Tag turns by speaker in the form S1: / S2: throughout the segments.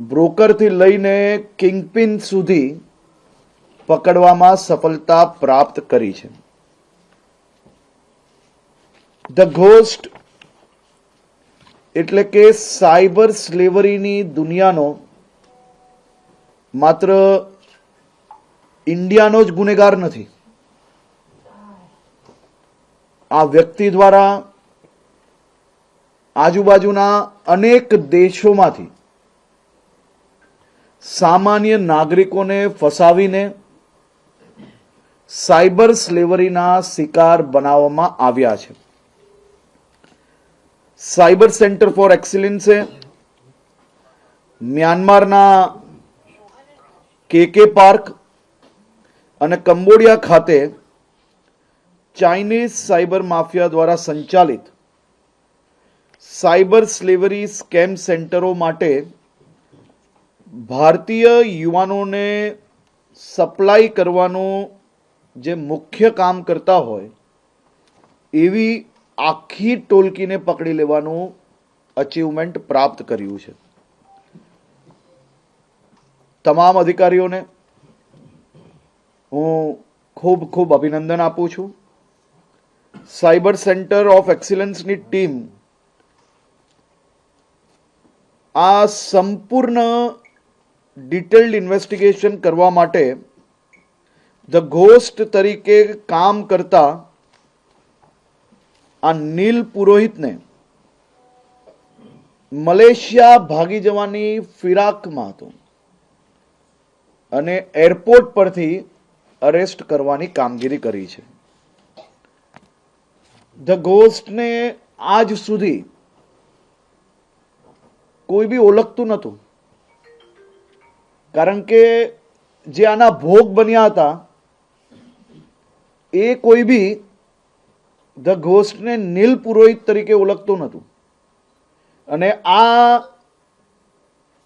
S1: બ્રોકરથી લઈને કિંગપિન સુધી પકડવામાં સફળતા પ્રાપ્ત કરી છે. ધ ઘોસ્ટ એટલે કે સાયબર સ્લેવરીની દુનિયાનો માત્ર ઇન્ડિયાનો જ ગુનેગાર નથી. આ વ્યક્તિ દ્વારા આજુબાજુના અનેક દેશોમાંથી સામાન્ય નાગરિકોને ફસાવીને સાયબર સ્લેવરીના શિકાર બનાવવામાં આવ્યા છે. સાયબર સેન્ટર ફોર એક્સિલન્સે મ્યાનમારના કેકે પાર્ક અને કંબોડિયા ખાતે ચાઇનીઝ સાયબર માફિયા દ્વારા સંચાલિત સાયબર સ્લેવરી સ્કેમ સેન્ટરો માટે ભારતીય યુવાનોને સપ્લાય કરવાનું જે મુખ્ય કામ કરતા હોય, એવી આખી ટોલકીને પકડી લેવાનું અચીવમેન્ટ પ્રાપ્ત કર્યું છે. તમામ અધિકારીઓને હું ખૂબ ખૂબ અભિનંદન આપું છું. સાયબર સેન્ટર ઓફ એક્સિલન્સની ટીમ આ સંપૂર્ણ ડિટેલ્ડ ઇન્વેસ્ટિગેશન કરવા માટે ધ ઘોસ્ટ તરીકે કામ કરતા આ નીલ પુરોહિતને મલેશિયા ભાગી જવાની ફિરાકમાં હતો અને એરપોર્ટ પરથી અરેસ્ટ કરવાની કામગીરી કરી છે. ધ ઘોસ્ટને આજ સુધી કોઈ બી ઓળખતું નહોતું. કારણ કે જે આના ભોગ બન્યા હતા, એ કોઈ બી ધ ઘોસ્ટને નીલ પુરોહિત તરીકે ઓળખતું નહોતું. અને આ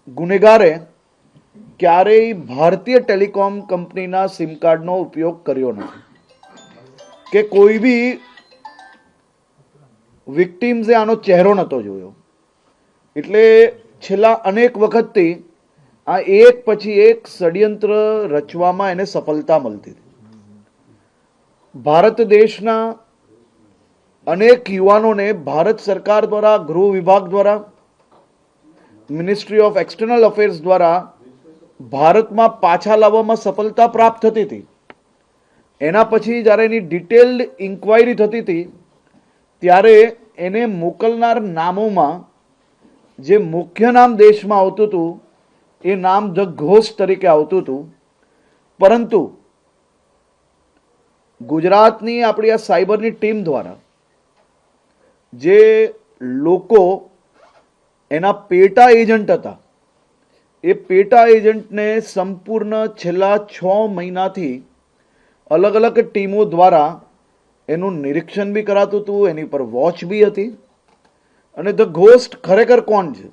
S1: ગુનેગારે ક્યારેય ભારતીય ટેલિકોમ કંપનીના સિમ કાર્ડનો ઉપયોગ કર્યો નથી. કે કોઈ બી વિક્ટીમ્સે આનો ચહેરો નહોતો જોયો. એટલે છેલ્લા અનેક વખતથી આ એક પછી એક ષડયંત્ર રચવામાં એને સફળતા મળતી હતી. ભારત દેશના અનેક યુવાનોને ભારત સરકાર દ્વારા, ગૃહ વિભાગ દ્વારા મિનિસ્ટ્રી ઓફ એક્સટર્નલ અફેર્સ દ્વારા ભારતમાં પાછા લાવવામાં સફળતા પ્રાપ્ત થતી હતી. એના પછી જ્યારે એની ડિટેલ્ડ ઇન્ક્વાયરી થતી હતી, ત્યારે એને મોકલનાર નામોમાં જે મુખ્ય નામ દેશમાં આવતું હતું એ નામ ધ ઘોષ તરીકે આવતું હતું. પરંતુ ગુજરાતની આપણી આ સાયબરની ટીમ દ્વારા જે લોકો એના પેટા એજન્ટ હતા, એ પેટા એજન્ટને સંપૂર્ણ છેલ્લા છ મહિનાથી અલગ અલગ ટીમો દ્વારા એનું નિરીક્ષણ બી કરાતું હતું, એની પર વોચ બી હતી. અને ધ ઘોસ્ટ ખરેખર કોણ છે?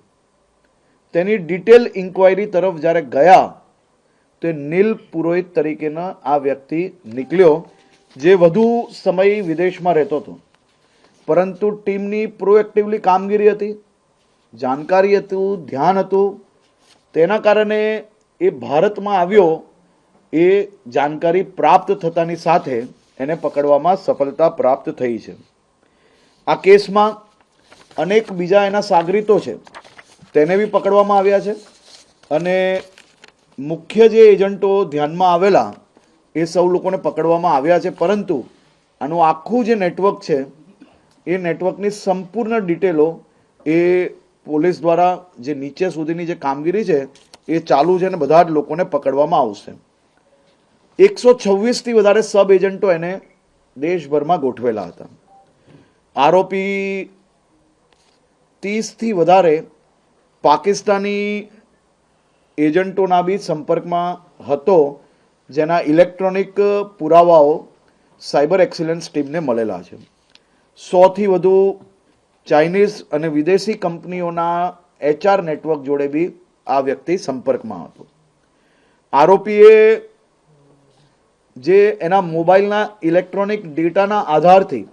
S1: તેની ડિટેલ ઇન્ક્વાયરી તરફ જ્યારે ગયા, તો નીલ પુરોહિત તરીકેના આ વ્યક્તિ નીકળ્યો, જે વધુ સમય વિદેશમાં રહેતો હતો. પરંતુ ટીમની પ્રોએક્ટિવલી કામગીરી હતી, જાણકારી હતું, ધ્યાન હતું. તેના કારણે એ ભારતમાં આવ્યો, એ જાણકારી પ્રાપ્ત થતાની સાથે એને પકડવામાં સફળતા પ્રાપ્ત થઈ છે. આ કેસમાં અનેક બીજા એના સાગરીતો છે. તેને બી પકડવામાં આવ્યા છે. અને મુખ્ય જે એજન્ટો ધ્યાનમાં આવેલા, એ સૌ લોકોને પકડવામાં આવ્યા છે. પરંતુ આનું આખું જે નેટવર્ક છે, એ નેટવર્કની સંપૂર્ણ ડિટેલો એ પોલીસ દ્વારા જે નીચે સુધીની જે કામગીરી છે, એ ચાલુ છે અને બધા જ લોકોને પકડવામાં આવશે. એકસો છવ્વીસથી વધારે સબ એજન્ટો એને દેશભરમાં ગોઠવેલા હતા. આરોપી ત્રીસથી વધારે પાકિસ્તાની એજન્ટોના બી સંપર્કમાં હતો, જેના ઇલેક્ટ્રોનિક પુરાવાઓ સાયબર એક્સિલન્સ ટીમને મળેલા છે. સોથી વધુ ચાઇનીઝ અને વિદેશી કંપનીઓના એચઆર નેટવર્ક જોડે બી આ વ્યક્તિ સંપર્કમાં હતો. આરોપીએ જે એના મોબાઈલના ઇલેક્ટ્રોનિક ડેટાના આધારથી,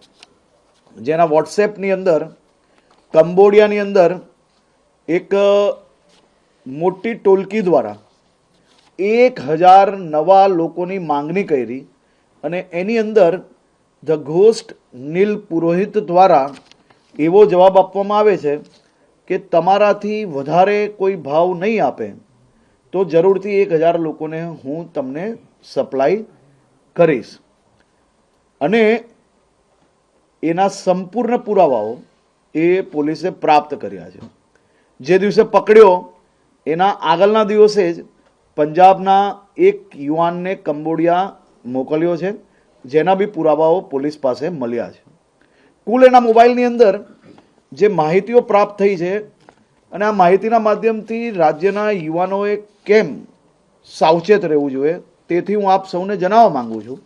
S1: જેના વોટ્સએપની અંદર, કંબોડિયાની અંદર એક મોટી ટોલકી દ્વારા એક હજાર નવા લોકોની માંગણી કરી અને એની અંદર ધ ઘોસ્ટ નીલ પુરોહિત દ્વારા એવો જવાબ આપવામાં આવે છે કે તમારાથી વધારે કોઈ ભાવ નહીં આપે, તો જરૂરથી એક હજાર લોકોને હું તમને સપ્લાય કરીશ. અને એના સંપૂર્ણ પુરાવાઓ એ પોલીસે પ્રાપ્ત કર્યા છે. જે દિવસે પકડ્યો, એના આગળના દિવસે જ પંજાબના એક યુવાનને કંબોડિયા મોકલ્યો છે, જેના બી પુરાવાઓ પોલીસ પાસે મળ્યા છે. કુલ એના મોબાઈલની અંદર જે માહિતીઓ પ્રાપ્ત થઈ છે, અને આ માહિતીના માધ્યમથી રાજ્યના યુવાનોએ કેમ સાવચેત રહેવું જોઈએ, તેથી હું આપ સૌને જણાવવા માંગુ છું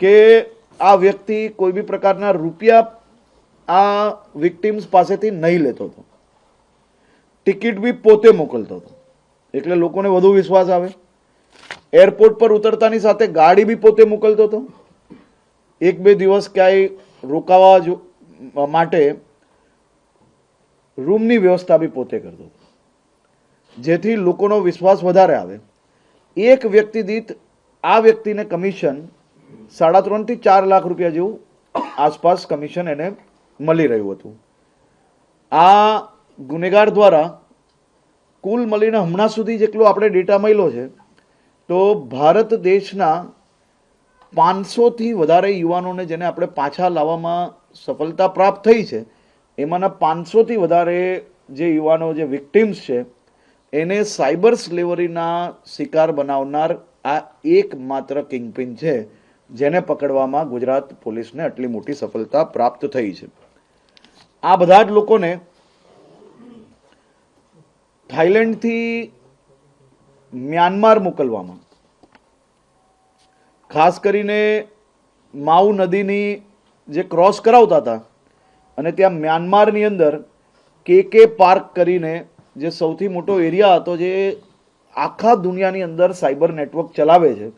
S1: કે આ વ્યક્તિ કોઈ બી પ્રકારના રૂપિયા આ વિક્ટિમ્સ પાસેથી નહીં લેતો હતો. ટિકિટ બી પોતે મોકલતો હતો. એટલે લોકોને વધુ વિશ્વાસ આવે. એરપોર્ટ પર ઉતરતાની સાથે ગાડી બી પોતે મોકલતો હતો. એક બે દિવસ ક્યાંય રોકાવા માટે રૂમની વ્યવસ્થા બી પોતે કરતો હતો. જેથી લોકોનો વિશ્વાસ વધારે આવે. એક વ્યક્તિ દીઠ આ વ્યક્તિને કમિશન સાડા ત્રણથી ચાર લાખ રૂપિયા જેવું આસપાસ કમિશન એને મળી રહ્યું હતું. આ ગુનેગાર દ્વારા કુલ મળીને હમણાં સુધી જેટલો આપણે ડેટા મળ્યો છે, તો ભારત દેશના પાંચસોથી વધારે યુવાનોને જેને આપણે પાછા લાવવામાં સફળતા પ્રાપ્ત થઈ છે, એમાંના પાંચસોથી વધારે જે યુવાનો જે વિક્ટિમ્સ છે, એને સાયબર સ્લેવરીના શિકાર બનાવનાર આ એકમાત્ર કિંગપિન છે, જેને પકડવામાં ગુજરાત પોલીસને આટલી મોટી સફળતા પ્રાપ્ત થઈ છે. આ બધા જ લોકોને થાઈલેન્ડથી મ્યાનમાર મોકલવામાં. ખાસ કરીને માઉ નદીની જે ક્રોસ કરાવતા હતા અને ત્યાં મ્યાનમારની અંદર કે કે પાર્ક કરીને જે સૌથી મોટો એરિયા હતો જે આખા દુનિયાની અંદર સાયબર નેટવર્ક ચલાવે છે,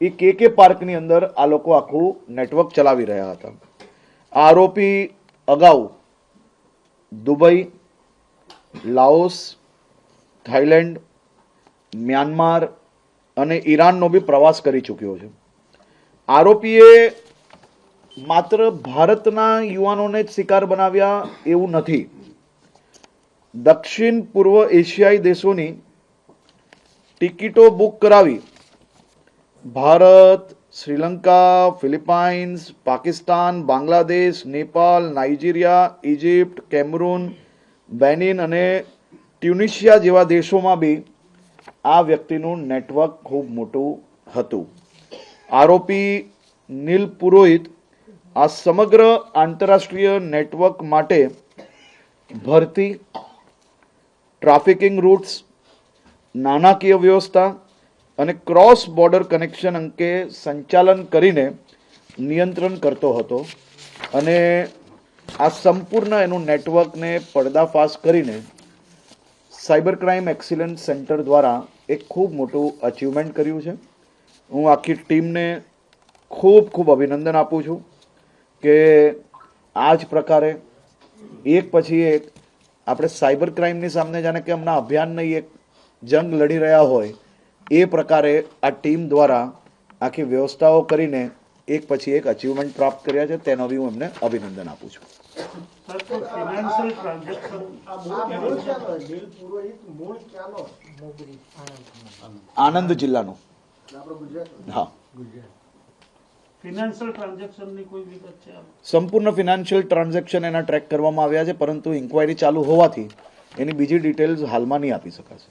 S1: એ કે કે પાર્કની અંદર આ લોકો આખું નેટવર્ક ચલાવી રહ્યા હતા. આરોપી અગાઉ દુબઈ, લાઓસ થાઈલેન્ડ મ્યાનમાર અને ઈરાનનો બી પ્રવાસ કરી ચૂક્યો છે. આરોપીએ માત્ર ભારતના યુવાનોને જ શિકાર બનાવ્યા એવું નથી. દક્ષિણ પૂર્વ એશિયાઈ દેશોની ટિકિટો બુક કરાવી. Bharat, Sri Lanka, Philippines, Pakistan, Bangladesh Nepal Nigeria Egypt Cameroon, Benin અને ટ્યુનિશિયા જેવા દેશોમાં બી આ વ્યક્તિનું નેટવર્ક ખૂબ મોટું હતું. આરોપી નીલ પુરોહિત આ સમગ્ર આંતરરાષ્ટ્રીય નેટવર્ક માટે ભરતી ટ્રાફિકિંગ રૂટ્સ, નાણાકીય વ્યવસ્થા અને ક્રોસ બોર્ડર કનેક્શન અંકે સંચાલન કરીને નિયંત્રણ કરતો હતો અને આ સંપૂર્ણ એનું નેટવર્કને પડદાફાશ કરીને સાયબર ક્રાઇમ એક્સિલન્સ સેન્ટર દ્વારા એક ખૂબ મોટું અચીવમેન્ટ કર્યું છે. હું આખી ટીમને ખૂબ ખૂબ અભિનંદન આપું છું કે આ જ પ્રકારે એક પછી એક આપણે સાયબર ક્રાઇમની સામે જાણે કે હમણાં અભિયાનની એક જંગ લડી રહ્યા હોય, એ પ્રકારે આ ટીમ દ્વારા આખી વ્યવસ્થાઓ કરીને એક પછી એક અચીવમેન્ટ પ્રાપ્ત કર્યા છે. તેનો બી હું એમને અભિનંદન આપું છું.
S2: સર તો ફિનાન્શિયલ ટ્રાન્ઝેક્શન
S1: આનંદ જિલ્લાનો. હા.
S2: ફિનાન્શિયલ ટ્રાન્ઝેક્શનની કોઈ વિગત છે
S1: સંપૂર્ણ ફિનાન્શિયલ ટ્રાન્ઝેક્શન એના ટ્રેક કરવામાં આવ્યા છે પરંતુ ઇન્ક્વાયરી ચાલુ હોવાથી એની બીજી ડિટેલ્સ હાલમાં નહીં આપી શકાશે.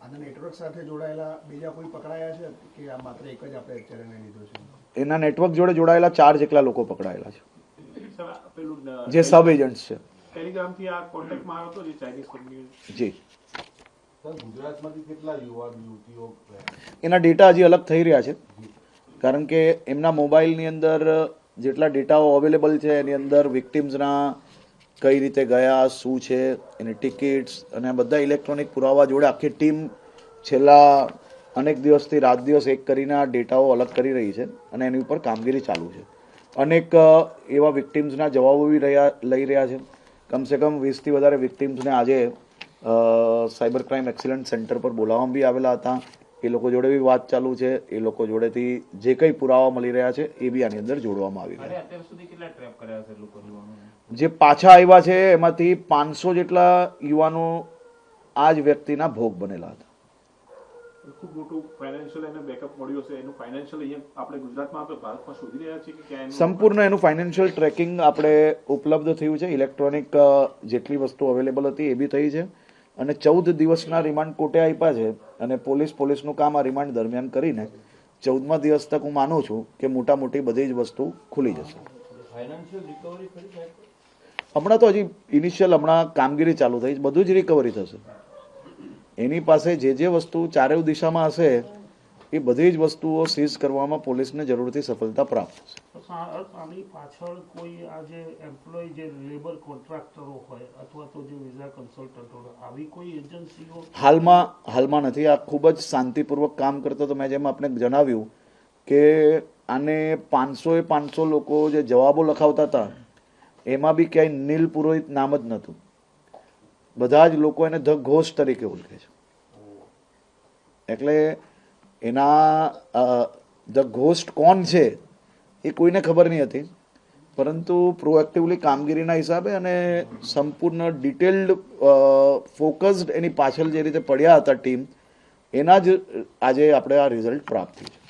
S3: આના નેટવર્ક સાથે જોડાયેલા બીજા કોઈ પકડાયા છે? કે આ માત્ર એક જ આપણે અત્યારે એને લીધો છે?
S1: એના નેટવર્ક જોડે જોડાયેલા ચાર જેટલા લોકો પકડાયેલા છે. જે સબ એજન્ટ્સ છે.
S4: ટેલિગ્રામથી આ કોન્ટેક્ટમાં આવ્યો હતો જે ચાઇનીઝ કંપની
S1: જી. એના ડેટા હજી અલગ થઈ રહ્યા છે. કારણ કે એમના મોબાઈલની અંદર જેટલા ડેટાઓ અવેલેબલ છે એની અંદર વિક્ટિમ્સના કઈ રીતે ગયા શું છે એની ટિકિટ્સ અને બધા ઇલેક્ટ્રોનિક પુરાવા જોડે આખી ટીમ છેલ્લા અનેક દિવસથી રાત દિવસ એક કરીને આ ડેટાઓ અલગ કરી રહી છે અને એની ઉપર કામગીરી ચાલુ છે. અનેક એવા વિક્ટિમ્સના જવાબો બી રહ્યા લઈ રહ્યા છે. કમસે કમ વીસથી વધારે વિક્ટિમ્સને આજે સાયબર ક્રાઇમ એક્સિલન્ટ સેન્ટર પર બોલાવવામાં બી આવેલા હતા. એ લોકો જોડે બી વાત ચાલુ છે. એ લોકો જોડેથી જે કંઈ પુરાવા મળી રહ્યા છે એ બી આની અંદર જોડવામાં આવી રહ્યા
S4: છે.
S1: જે પાછા આવ્યા છે એમાંથી પાંચસો જેટલા યુવાનો આ જ વ્યક્તિના ભોગ બનેલા હતા.
S4: ખૂબ મોટું ફાઇનાન્શિયલ એને બેકઅપ મળ્યું હશે. એનું ફાઇનાન્શિયલ અહીંયા આપણે ગુજરાતમાં આપણે ભારતમાં શોધી રહ્યા છીએ કે ક્યાં
S1: સંપૂર્ણ એનું ફાઇનાન્શિયલ ટ્રેકિંગ આપણે ઉપલબ્ધ થયું છે. ઇલેક્ટ્રોનિક જેટલી વસ્તુ અવેલેબલ હતી એ બી થઈ છે. અને ચૌદ દિવસના રિમાન્ડ કોર્ટે આપ્યા છે અને પોલીસ પોલીસનું કામ આ રિમાન્ડ દરમિયાન કરીને ચૌદમા દિવસ તક હું માનું છું કે મોટા મોટી બધી જ વસ્તુ ખુલી જશે. હમણાં તો હજી ઇનિશિયલ હમણાં કામગીરી ચાલુ થઈ બધું જ રિકવરી થશે. એની પાસે જે જે વસ્તુ ચારેવ દિશામાં હશે એ બધી જ વસ્તુઓ સીઝ કરવામાં પોલીસને જરૂરથી સફળતા પ્રાપ્ત થશે.
S2: આની પાછળ કોઈ આ જે એમ્પ્લોય જે લેબર કોન્ટ્રાક્ટરો હોય અથવા તો જે વિઝા કન્સલ્ટન્ટ હોય આવી કોઈ એજન્સીઓ
S1: હાલમાં હાલમાં નથી. આ ખૂબ જ શાંતિપૂર્વક કામ કરતો તો મેં જેમ આપણે જણાવ્યું કે આને પાંચસો એ પાંચસો લોકો જે જવાબો લખાવતા હતા એમાં બી ક્યાંય નીલ પુરોહિત નામ જ નહોતું. બધા જ લોકો એને ધ ઘોષ તરીકે ઓળખે છે. એટલે એના ધ ઘોસ્ટ કોણ છે એ કોઈને ખબર નહીં હતી. પરંતુ પ્રોએક્ટિવલી કામગીરીના હિસાબે અને સંપૂર્ણ ડિટેલ્ડ ફોકસ્ડ એની પાછળ જે રીતે પડ્યા હતા ટીમ, એના જ આજે આપણે આ રિઝલ્ટ પ્રાપ્ત થયું છે.